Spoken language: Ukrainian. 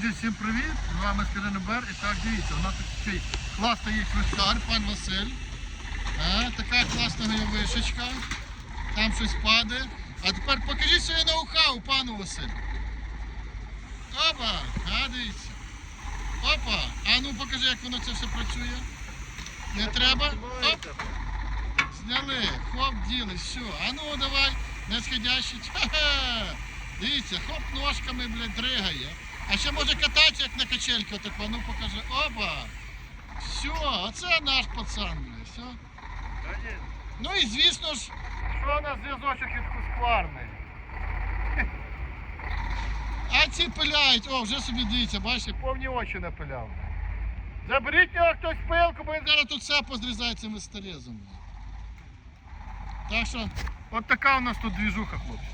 Друзі, всім привіт! З вами Скажений Бер. І так, дивіться, у нас такий класний флюскар, пан Василь. А, така класна вишечка. Там щось падає. А тепер покажіть своє ноу-хау, пану Василь. Опа! А, дивіться. Опа! А ну покажи, як воно це все працює. Не треба? Оп! Зняли, хоп, діли, все. А ну давай, не сходящий. Дивіться, хоп, ножками, блядь, дригає. А ще може кататися, як на качельки, отако. Ну покажи. Опа! Все, оце наш пацан, блядь. Все. Ну і звісно ж, що у нас зв'язочок із хускварний. А ці пиляють, о, вже собі дивіться, бачите, повні очі напиляв. Заберіть в нього хтось пилку, бо він зараз тут все позрізає цим висторезом. Так що, от така у нас тут двіжуха, хлопці.